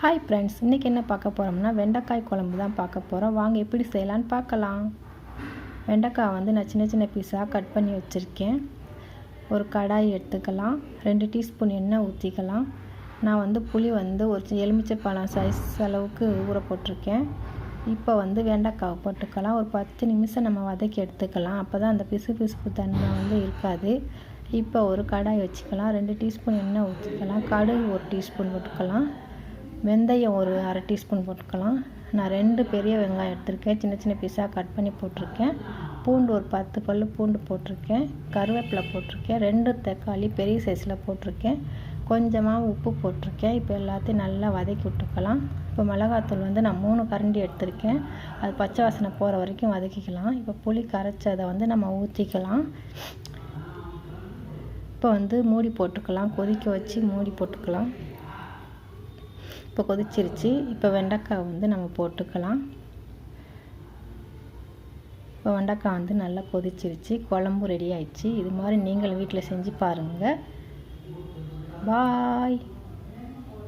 Hi friends இன்றைக்கி என்ன பார்க்க போகிறோம்னா வெண்டைக்காய் குழம்பு தான் பார்க்க போகிறோம் வாங்க எப்படி செய்யலான்னு பார்க்கலாம். வெண்டைக்காய் வந்து நான் சின்ன சின்ன பீஸாக கட் பண்ணி வச்சுருக்கேன். ஒரு கடாய் எடுத்துக்கலாம். ரெண்டு டீஸ்பூன் எண்ணெய் ஊற்றிக்கலாம் நான் வந்து புளி வந்து ஒரு எலுமிச்சை பழம் சைஸ் அளவுக்கு ஊற போட்டிருக்கேன். இப்போ வந்து வெண்டைக்காவை போட்டுக்கலாம். ஒரு பத்து நிமிஷம் நம்ம வதக்கி எடுத்துக்கலாம். அப்போ தான் அந்த பிசு பிசுப்பு தன்மை வந்து இருக்காது. இப்போ ஒரு கடாய் வச்சுக்கலாம். ரெண்டு டீஸ்பூன் எண்ணெய் ஊற்றிக்கலாம் கடுகு ஒரு டீஸ்பூன் போட்டுக்கலாம். வெந்தயம் ஒரு அரை டீஸ்பூன் போட்டுக்கலாம். நான் ரெண்டு பெரிய வெங்காயம் எடுத்திருக்கேன். சின்ன சின்ன பீஸாக கட் பண்ணி போட்டிருக்கேன். பூண்டு ஒரு பத்து பல் பூண்டு போட்டிருக்கேன். கருவேப்பிலை போட்டிருக்கேன். ரெண்டு தக்காளி பெரிய சைஸில் போட்டிருக்கேன். கொஞ்சமாக உப்பு போட்டிருக்கேன். இப்போ எல்லாத்தையும் நல்லா வதக்கி விட்டுக்கலாம். இப்போ மிளகாத்தூள் வந்து நான் மூணு கரண்டி எடுத்திருக்கேன். அது பச்சை வாசனை போகிற வரைக்கும் வதக்கிக்கலாம். இப்போ புளி கரைச்சதை வந்து நம்ம ஊற்றிக்கலாம் இப்போ வந்து மூடி போட்டுக்கலாம். கொதிக்க வச்சு மூடி போட்டுக்கலாம். இப்போ கொதிச்சிருச்சு. இப்போ வெண்டைக்காய் வந்து நம்ம போட்டுக்கலாம். இப்போ வெண்டைக்காய் வந்து நல்லா கொதிச்சிருச்சு. குழம்பு ரெடி ஆயிடுச்சு. இது மாதிரி நீங்கள் வீட்டில் செஞ்சு பாருங்கள் பாய்.